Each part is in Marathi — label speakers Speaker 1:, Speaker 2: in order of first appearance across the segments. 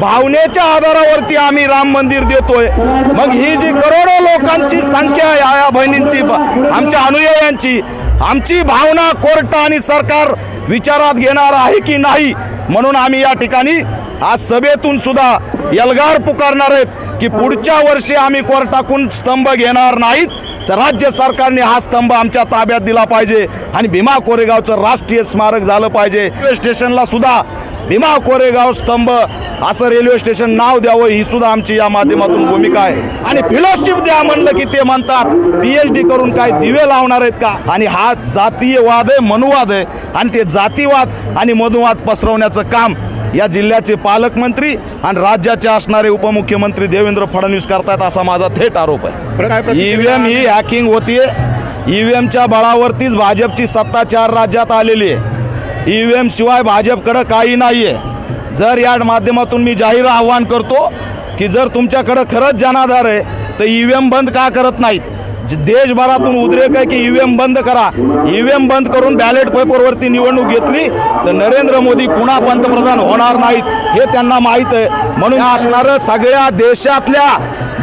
Speaker 1: भावनेच्या आधारावरती आम्ही राम मंदिर देतोय. मग ही जी करोडो लोकांची संख्या आहे आया बहिणींची आमच्या अनुयायांची आमची भावना कोर्ट आणि सरकार विचारात घेणार आहे की नाही म्हणून आम्ही या ठिकाणी आज सभेतून सुद्धा यलगार पुकारणार आहेत की पुढच्या वर्षी आम्ही कोर्टाकून स्तंभ घेणार नाहीत तर राज्य सरकारने हा स्तंभ आमच्या ताब्यात दिला पाहिजे आणि भीमा कोरेगावचं राष्ट्रीय स्मारक झालं पाहिजे. रेल्वे स्टेशनला सुद्धा भीमा कोरेगाव स्तंभ असं रेल्वे स्टेशन नाव द्यावं ही सुद्धा आमची या माध्यमातून भूमिका आहे. आणि फिलोशिप द्या म्हणलं की ते म्हणतात पीएच डी करून काय दिवे लावणार आहेत का? आणि हा जातीय वाद आहे मनुवाद आहे. आणि ते जातीवाद आणि मनुवाद पसरवण्याचं काम या जिल्ह्याचे पालकमंत्री आणि राज्याचे असणारे उपमुख्यमंत्री देवेंद्र फडणवीस करतायत असा माझा थेट आरोप आहे. ईव्हीएम ही हॅकिंग होतीये. ईव्हीएमच्या बळावरतीच भाजपची सत्ता चार राज्यात आलेली आहे. ई व्ही एमशिवाय भाजपकडं काही नाही आहे जर या माध्यमातून मी जाहीर आव्हान करतो की जर तुमच्याकडं खरंच जनाधार आहे तर ईव्हीएम बंद का करत नाहीत? देशभरातून उद्रेक आहे की ईव्हीएम बंद करा. ईव्हीएम बंद करून बॅलेट पेपरवरती निवडणूक घेतली तर नरेंद्र मोदी पुन्हा पंतप्रधान होणार नाहीत हे त्यांना माहीत आहे. म्हणून असणारं सगळ्या देशातल्या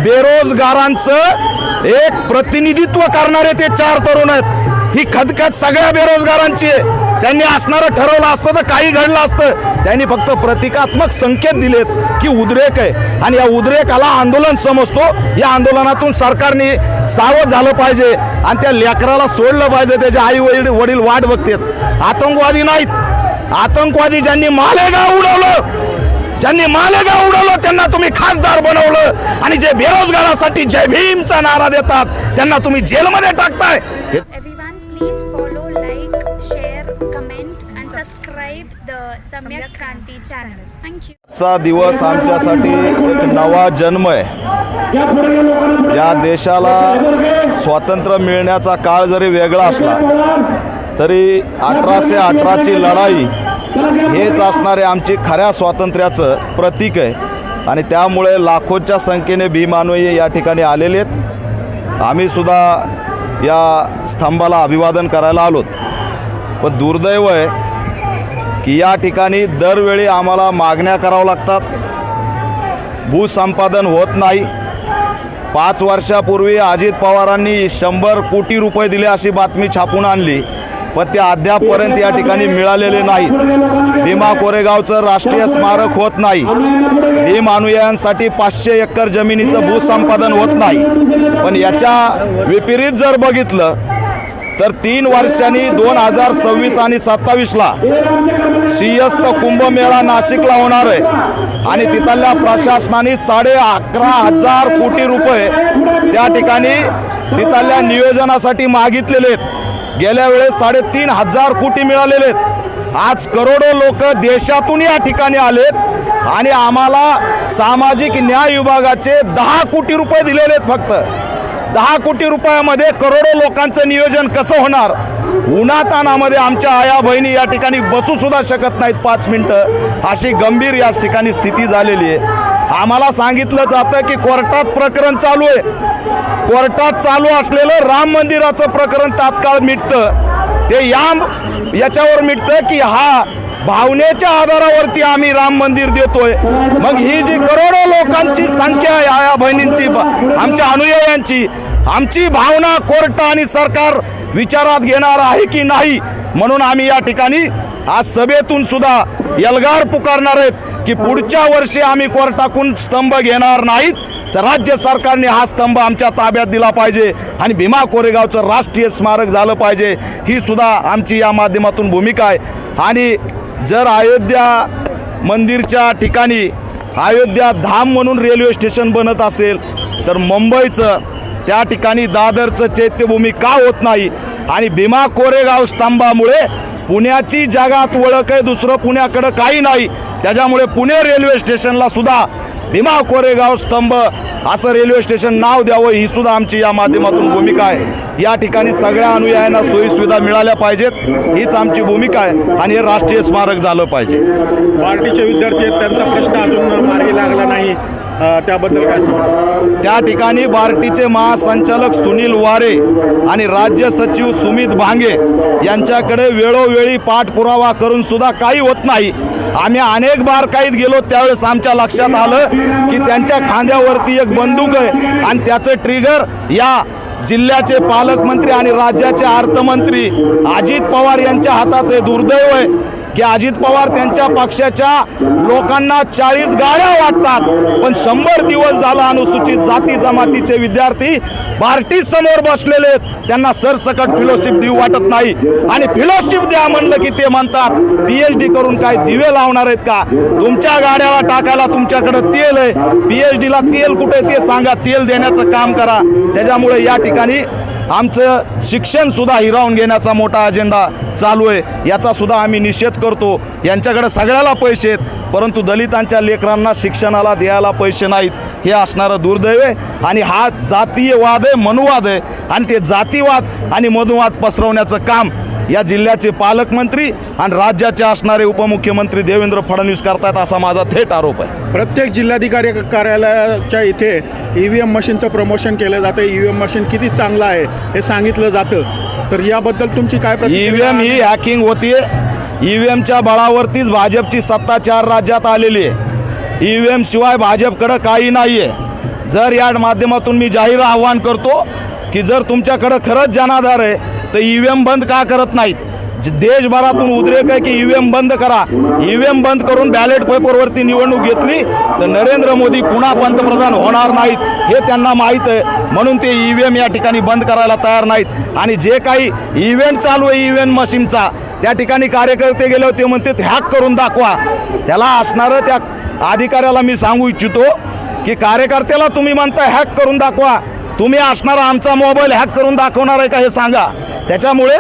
Speaker 1: बेरोजगारांचं एक प्रतिनिधित्व करणारे ते चार तरुण आहेत. ही खदखत सगळ्या बेरोजगारांची आहे. त्यांनी असणारं ठरवलं असतं तर काही घडलं असतं. त्यांनी फक्त प्रतिकात्मक संकेत दिलेत की उद्रेक आहे. आणि या उद्रेकाला आंदोलन समजतो. या आंदोलनातून सरकारने सावध झालं पाहिजे. आणि त्या लेकराला सोडलं पाहिजे. त्याचे आई वडील वडील वाट बघतात. आतंकवादी नाहीत. आतंकवादी ज्यांनी मालेगाव उडवलं ज्यांनी मालेगाव उडवलं त्यांना तुम्ही खासदार बनवलं. आणि जे बेरोजगारासाठी जय भीमचा नारा देतात त्यांना तुम्ही जेलमध्ये टाकताय. चा दिवस आमच्यासाठी एक नवा जन्म आहे. या देशाला स्वातंत्र्य मिळण्याचा काळ जरी वेगळा असला तरी अठराशे अठराची लढाई हेच असणारे आमची खऱ्या स्वातंत्र्याचं प्रतीक आहे. आणि त्यामुळे लाखोच्या संख्येने भीमान्वये या ठिकाणी आलेले आहेत. आम्ही सुद्धा या स्तंभाला अभिवादन करायला आलोत. पण दुर्दैव आहे की या ठिकाणी दरवेळी आम्हाला मागण्या कराव्या लागतात. भूसंपादन होत नाही. पाच वर्षापूर्वी अजित पवारांनी शंभर कोटी रुपये दिले अशी बातमी छापून आणली. पण ते अद्यापपर्यंत या ठिकाणी मिळालेले नाहीत. भीमा कोरेगावचं राष्ट्रीय स्मारक होत नाही. भीम अनुयायांसाठी पाचशे एकर जमिनीचं भूसंपादन होत नाही. पण याच्या विपरीत जर बघितलं तर तीन वर्षांनी दोन हजार सव्वीस आणि सत्तावीसला सिंहस्थ कुंभमेळा नाशिकला होणार आहे. आणि तिथल्या प्रशासनाने साडे अकरा हजार कोटी रुपये त्या ठिकाणी तिथल्या नियोजनासाठी मागितलेले आहेत. गेल्या वेळेस साडेतीन हजार कोटी मिळालेले आहेत. आज करोडो लोक देशातून या ठिकाणी आलेत आणि आम्हाला सामाजिक न्याय विभागाचे दहा कोटी रुपये दिलेले आहेत फक्त. दहा कोटी रुपयामध्ये करोडो लोकांचं नियोजन कसं होणार? उन्हातानामध्ये आमच्या आया बहिणी या ठिकाणी बसूसुद्धा शकत नाहीत पाच मिनटं. अशी गंभीर या ठिकाणी स्थिती झालेली आहे. आम्हाला सांगितलं जातं की कोर्टात प्रकरण चालू आहे. कोर्टात चालू असलेलं राम मंदिराचं प्रकरण तात्काळ मिटतं. ते या याच्यावर मिटतं की हा भावनेच्या आधारावरती आम्ही राम मंदिर देतोय. मग ही जी करोडो लोकांची संख्या आहे आया बहिणींची आमच्या अनुयायांची आमची भावना कोर्ट आणि सरकार विचारात घेणार आहे की नाही म्हणून आम्ही या ठिकाणी आज सभेतून सुद्धा यलगार पुकारणार आहेत की पुढच्या वर्षी आम्ही कोर्टाकून स्तंभ घेणार नाहीत तर राज्य सरकारने हा स्तंभ आमच्या ताब्यात दिला पाहिजे आणि भीमा कोरेगावचं राष्ट्रीय स्मारक झालं पाहिजे. ही सुद्धा आमची या माध्यमातून भूमिका आहे. आणि जर अयोध्या मंदिरच्या ठिकाणी अयोध्या धाम म्हणून रेल्वे स्टेशन बनत असेल तर मुंबईचं त्या ठिकाणी दादरचं चैत्यभूमी का होत नाही? आणि भीमा कोरेगाव स्तंभामुळे पुण्याची जगात ओळख आहे दुसरं पुण्याकडं काही नाही. त्याच्यामुळे पुणे रेल्वे स्टेशनला सुद्धा भीमा कोरेगाव स्तंभ असं रेल्वे स्टेशन नाव द्यावं ही सुद्धा आमची या माध्यमातून भूमिका आहे. या ठिकाणी सगळ्या अनुयायांना सोयीसुविधा मिळाल्या पाहिजेत. हीच आमची भूमिका आहे आणि हे राष्ट्रीय स्मारक झालं पाहिजे.
Speaker 2: पार्टीचे विद्यार्थी आहेत त्यांचा प्रश्न अजून मार्गी लागला नाही. त्याबद्दल काय
Speaker 1: त्या ठिकाणी बार्टीचे महासंचालक सुनील वारे आणि राज्य सचिव सुमित भांगे यांच्याकडे वेळोवेळी पाठपुरावा करून सुद्धा काही होत नाही. आम्ही अनेक बारकाईत गेलो त्यावेळेस आमच्या लक्षात आलं की त्यांच्या खांद्यावरती एक बंदूक आहे आणि त्याचं ट्रिगर या जिल्ह्याचे पालकमंत्री आणि राज्याचे अर्थमंत्री अजित पवार यांच्या हातात हे दुर्दैव आहे. की अजित पवार त्यांच्या पक्षाच्या लोकांना चाळीस गाड्या वाटतात. पण शंभर दिवस झाला अनुसूचित जाती जमातीचे विद्यार्थी पार्टी समोर बसलेले आहेत. त्यांना सरसकट फिलोशिप देऊ वाटत नाही. आणि फिलोशिप द्या म्हणलं की ते म्हणतात पीएच डी करून काय दिवे लावणार आहेत का? तुमच्या गाड्याला टाकायला तुमच्याकडे तेल आहे. पीएच डीला तेल कुठे ते सांगा. तेल देण्याचं काम करा. त्याच्यामुळे या ठिकाणी आमचं शिक्षणसुद्धा हिरावून घेण्याचा मोठा अजेंडा चालू आहे. याचासुद्धा आम्ही निषेध करतो. यांच्याकडे सगळ्याला पैसे आहेत परंतु दलितांच्या लेकरांना शिक्षणाला द्यायला पैसे नाहीत. हे असणारं दुर्दैव आहे. आणि हा जातीयवाद आहे मनुवाद आहे. आणि ते जातीवाद आणि मनुवाद पसरवण्याचं काम या जिल्ह्याचे पालकमंत्री आणि राज्याचे असणारे उपमुख्यमंत्री देवेंद्र फडणवीस करतायत असा माझा थेट आरोप आहे.
Speaker 2: प्रत्येक जिल्हाधिकारी कार्यालयाच्या इथे ई व्ही एम मशीनचं प्रमोशन केलं जातं. ई व्ही एम मशीन किती चांगलं आहे हे सांगितलं जातं. तर याबद्दल तुमची काय
Speaker 1: ई व्ही एम ही हॅकिंग होतीये. ई व्ही एमच्या बळावरतीच भाजपची सत्ता चार राज्यात आलेली आहे. ई व्ही एम शिवाय भाजपकडं काही नाही आहे जर या माध्यमातून मी जाहीर आव्हान करतो की जर तुमच्याकडं खरंच जनाधार आहे तर ई व्ही एम बंद का करत नाहीत? देशभरातून उद्रेक आहे की ई व्ही एम बंद करा. ई व्ही एम बंद करून बॅलेट पेपरवरती निवडणूक घेतली तर नरेंद्र मोदी पुन्हा पंतप्रधान होणार नाहीत हे त्यांना माहीत आहे. म्हणून ते ई व्ही एम या ठिकाणी बंद करायला तयार नाहीत. आणि जे काही इव्हेंट चालू आहे ई व्ही एम मशीनचा त्या ठिकाणी कार्यकर्ते गेले होते म्हणते हॅक करून दाखवा. त्याला असणारं त्या अधिकाऱ्याला मी सांगू इच्छितो की कार्यकर्त्याला तुम्ही म्हणता हॅक करून दाखवा. तुम्ही असणारा आमचा मोबाईल हॅक करून दाखवणार आहे का हे सांगा. त्याच्यामुळे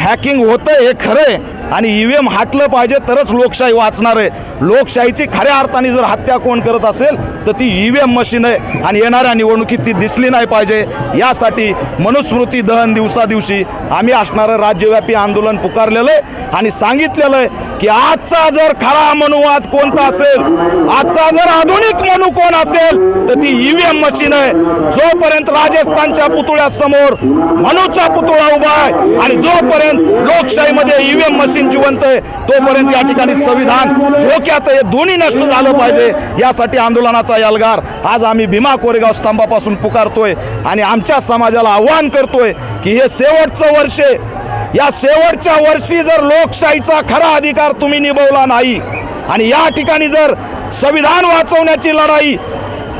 Speaker 1: हॅकिंग होतं हे खरं आहे आणि ई व्ही एम हाटलं पाहिजे तरच लोकशाही वाचणार आहे. लोकशाहीची खऱ्या अर्थाने जर हत्या कोण करत असेल तर ती ई व्ही एम मशीन आहे आणि येणाऱ्या निवडणुकीत ती दिसली नाही पाहिजे. यासाठी मनुस्मृती दहन दिवसा दिवशी आम्ही असणारं राज्यव्यापी आंदोलन पुकारलेलं आहे आणि सांगितलेलं आहे की आजचा जर खरा मनुवाद कोणता असेल आजचा जर आधुनिक मनु कोण असेल तर ती ई व्ही एम मशीन आहे. जोपर्यंत राजस्थानच्या पुतळ्यासमोर मनूचा पुतळा उभा आहे आणि जोपर्यंत लोकशाहीमध्ये ई व्ही एम मशीन जिवंत आहे तोपर्यंत या ठिकाणी संविधान धोक्यात आहे. हे दोन्ही नष्ट झालं पाहिजे यासाठी आंदोलनाचा यलगार आज आम्ही भीमा कोरेगाव स्तंभापासून पुकारतोय आणि आमच्या समाजाला आव्हान करतोय की हे शेवटचं वर्ष आहे. या शेवटच्या वर्षी जर लोकशाहीचा खरा अधिकार तुम्ही निभवला नाही आणि या ठिकाणी जर संविधान वाचवण्याची लढाई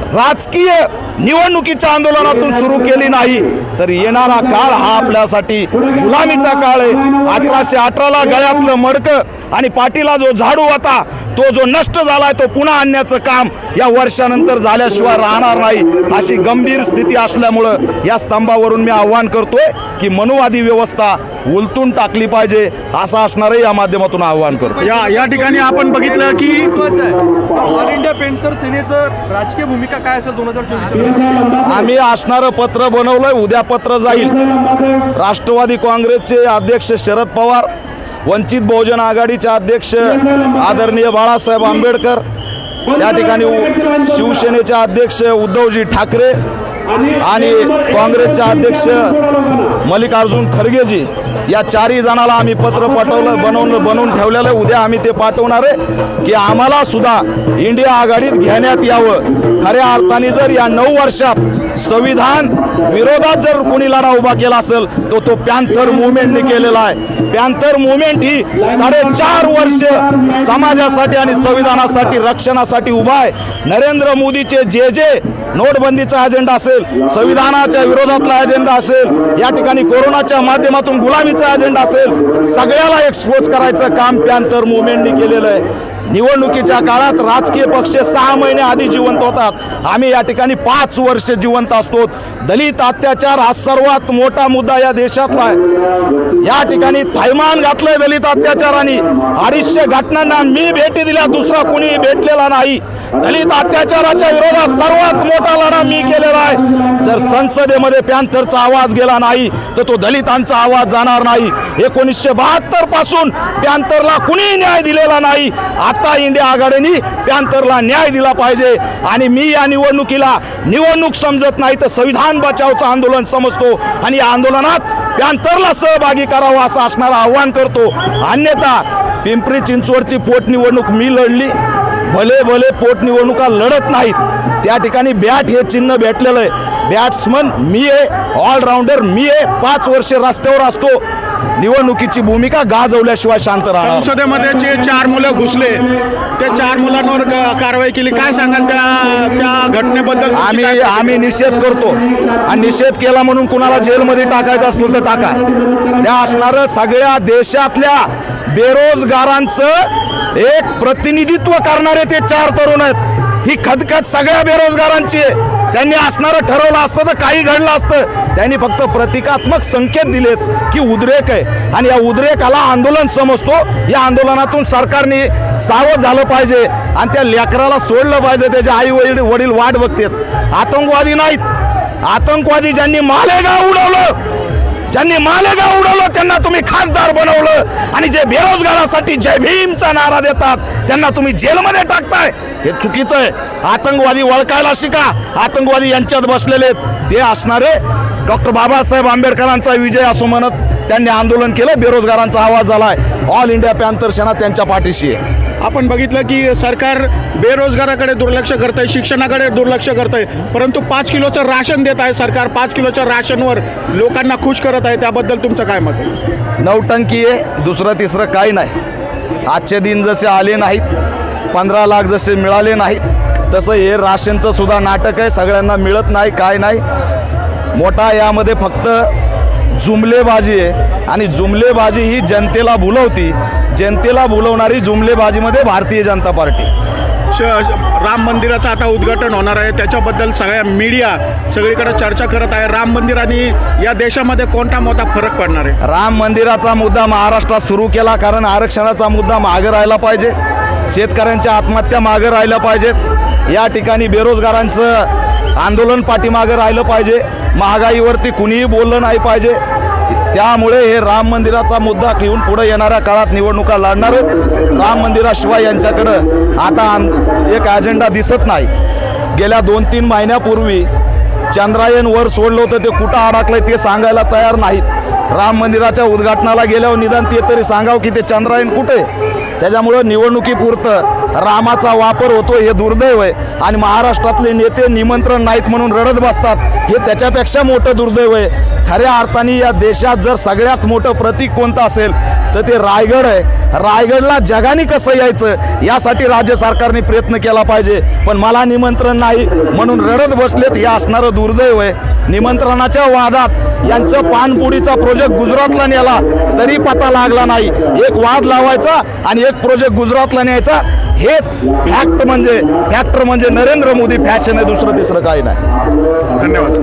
Speaker 1: राजकीय निवडणुकीच्या आंदोलनातून सुरू केली नाही तर येणारा काळ हा आपल्यासाठी गुलामीचा काळ आहे अठराशे अठराला गळ्यातलं मडकं आणि पाठीला जो झाडू होता तो जो नष्ट झालाय तो पुन्हा आणण्याचं काम या वर्षानंतर झाल्याशिवाय राहणार नाही. अशी गंभीर स्थिती असल्यामुळं या स्तंभावरून मी आव्हान करतोय की मनुवादी व्यवस्था उलटून टाकली पाहिजे असं असणारं या माध्यमातून आव्हान करतो
Speaker 2: या या ठिकाणी आपण बघितलं की
Speaker 3: ऑल इंडिया पेंटर सेनेचं राजकीय भूमिका काय असेल दोन हजार
Speaker 1: आम्ही असणारं पत्र बनवलंय उद्या पत्र जाईल. राष्ट्रवादी काँग्रेसचे अध्यक्ष शरद पवार वंचित बहुजन आघाडीचे अध्यक्ष आदरणीय बाळासाहेब आंबेडकर त्या ठिकाणी उ- शिवसेनेचे अध्यक्ष उद्धवजी ठाकरे आणि काँग्रेसचे अध्यक्ष मल्लिकार्जुन खरगेजी या चारही जणाला आम्ही पत्र पाठवलं बनवून बनवून ठेवलेलं आहे. उद्या आम्ही ते पाठवणार आहे की आम्हाला सुद्धा इंडिया आघाडीत घेण्यात यावं. खऱ्या अर्थाने जर या नऊ वर्षात संविधान विरोधात जर कोणी लढा उभा केला असेल तो तो पॅन्थर मुवमेंटने केलेला आहे. पॅन्थर मुवमेंट ही साडेचार वर्ष समाजासाठी आणि संविधानासाठी रक्षणासाठी उभा आहे. नरेंद्र मोदीचे जे जे नोटबंदीचा अजेंडा असेल संविधानाच्या विरोधातला अजेंडा असेल या ठिकाणी कोरोनाच्या माध्यमातून गुलामीचा अजेंडा असेल सगळ्याला एक्सपोज करायचं काम पॅन्थर मुवमेंटने केलेलं आहे. निवडणुकीच्या काळात राजकीय पक्ष सहा महिने आधी जिवंत होतात. आम्ही या ठिकाणी पाच वर्ष जिवंत असतो. दलित अत्याचार हा सर्वात मोठा मुद्दा या देशातला आहे. या ठिकाणी थैमान घातलंय दलित अत्याचाराने. अडीचशे घटनांना मी भेटी दिल्या दुसरा कुणी भेटलेला नाही. दलित अत्याचाराच्या विरोधात सर्वात मोठा लढा मी केलेला आहे. जर संसदेमध्ये पॅन्थरचा आवाज गेला नाही तर तो दलितांचा आवाज जाणार नाही. एकोणीसशे बहात्तरपासून पॅन्थरला कुणी न्याय दिलेला नाही. आता इंडिया आघाडीने पॅन्थरला न्याय दिला पाहिजे. आणि मी या निवडणुकीला निवडणूक समजत नाही तर संविधान बचावचं आंदोलन समजतो. आणि या आंदोलनात पॅन्थरला सहभागी करावं असं असणारं आव्हान करतो. अन्यथा पिंपरी चिंचवडची पोटनिवडणूक मी लढली. भले भले पोटनिवडणुका लढत नाहीत. त्या ठिकाणी बॅट हे चिन्ह भेटलेलं आहे. बॅट्समन मी आहे ऑलराऊंडर मी आहे. पाच वर्षे रस्त्यावर असतो. निवडणुकीची भूमिका गाजवल्याशिवाय शांत राहणार.
Speaker 2: संसदेमध्ये जे चार मुलं घुसले त्या चार मुलांवर क- कारवाई केली? काय सांगाल त्या त्या घटनेबद्दल तुमची
Speaker 1: आम्ही
Speaker 2: काय
Speaker 1: आम्ही निषेध करतो. आणि निषेध केला म्हणून कुणाला जेलमध्ये टाकायचं असलं तर टाका. त्या असणारं सगळ्या देशातल्या बेरोजगारांचं एक प्रतिनिधित्व करणारे ते चार तरुण आहेत. ही खदखत सगळ्या बेरोजगारांची आहे. त्यांनी असणारं ठरवलं असतं तर काही घडलं असतं. त्यांनी फक्त प्रतिकात्मक संकेत दिलेत की उद्रेक आहे. आणि या उद्रेकाला आंदोलन समजतो. या आंदोलनातून सरकारने सावध झालं पाहिजे आणि त्या लेकराला सोडलं पाहिजे. त्याचे आई वडील वडील वाट बघतात. आतंकवादी नाहीत. आतंकवादी ज्यांनी मालेगाव उडवलं ज्यांनी मालेगाव उडवलं त्यांना तुम्ही खासदार बनवलं. आणि जे बेरोजगारासाठी जय भीमचा नारा देतात त्यांना तुम्ही जेलमध्ये टाकताय. हे चुकीचं आहे. आतंकवादी वळखायला शिका. आतंकवादी यांच्यात बसलेले आहेत. ते असणारे डॉक्टर बाबासाहेब आंबेडकरांचा विजय असो म्हणत त्यांनी आंदोलन केलं. बेरोजगारांचा आवाज झालाय. ऑल इंडिया पॅन्थर सेना त्यांच्या पाठीशी आहे.
Speaker 2: आपण बघितलं की सरकार बेरोजगाराकडे दुर्लक्ष करत आहे शिक्षणाकडे दुर्लक्ष करत आहे परंतु पाच किलोचं राशन देत आहे सरकार. पाच किलोच्या राशनवर लोकांना खुश करत आहे. त्याबद्दल तुमचं काय मत आहे?
Speaker 1: नौटंकी आहे. दुसरं तिसरं काही नाही. आजचे दिन जसे आले नाहीत पंधरा लाख जसे मिळाले नाहीत तसं हे राशनचं सुद्धा नाटक आहे. सगळ्यांना मिळत नाही काय नाही. मोठा यामध्ये फक्त जुमलेबाजी आहे. आणि जुमलेबाजी ही जनतेला भुलवती. जनतेला भुलवणारी जुमलेबाजीमध्ये भारतीय जनता पार्टी.
Speaker 2: श राम मंदिराचं आता उद्घाटन होणार आहे. त्याच्याबद्दल सगळ्या मीडिया सगळीकडे चर्चा करत आहे. राम मंदिर आणि या देशामध्ये कोणता मोठा फरक पडणार आहे?
Speaker 1: राम मंदिराचा मुद्दा महाराष्ट्रात सुरू केला कारण आरक्षणाचा मुद्दा मागे राहिला पाहिजे. शेतकऱ्यांच्या आत्महत्या मागे राहिल्या पाहिजेत या ठिकाणी बेरोजगारांचं आंदोलन पाठीमागं राहिलं पाहिजे. महागाईवरती कुणीही बोललं नाही पाहिजे. त्यामुळे हे राम मंदिराचा मुद्दा घेऊन पुढे येणाऱ्या काळात निवडणुका लढणार राम मंदिराशिवाय यांच्याकडं आता एक अजेंडा दिसत नाही. गेल्या दोन तीन महिन्यापूर्वी चंद्रायन वर सोडलं होतं. ते कुठं अडकलंय ते सांगायला तयार नाहीत. राम मंदिराच्या उद्घाटनाला गेल्यावर निदान ते तरी सांगावं की ते चंद्रायन कुठे? त्याच्यामुळं निवडणुकीपुरतं रामाचा वापर होतो हे दुर्दैव आहे. आणि महाराष्ट्रातले नेते निमंत्रण नाहीत म्हणून रडत बसतात हे त्याच्यापेक्षा मोठं दुर्दैव आहे. खऱ्या अर्थाने या देशात जर सगळ्यात मोठं प्रतीक कोणतं असेल तर ते रायगड आहे. रायगडला जगाने कसं यायचं यासाठी राज्य सरकारने प्रयत्न केला पाहिजे. पण मला निमंत्रण नाही म्हणून रडत बसलेत हे असणारं दुर्दैव आहे. निमंत्रणाच्या वादात यांचं पानपुडीचा प्रोजेक्ट गुजरातला नेला तरी पता लागला नाही. एक वाद लावायचा आणि एक प्रोजेक्ट गुजरातला न्यायचा हेच फॅक्ट म्हणजे फॅक्टर म्हणजे नरेंद्र मोदी फॅशन आहे दुसरं तिसरं काही नाही.
Speaker 2: धन्यवाद.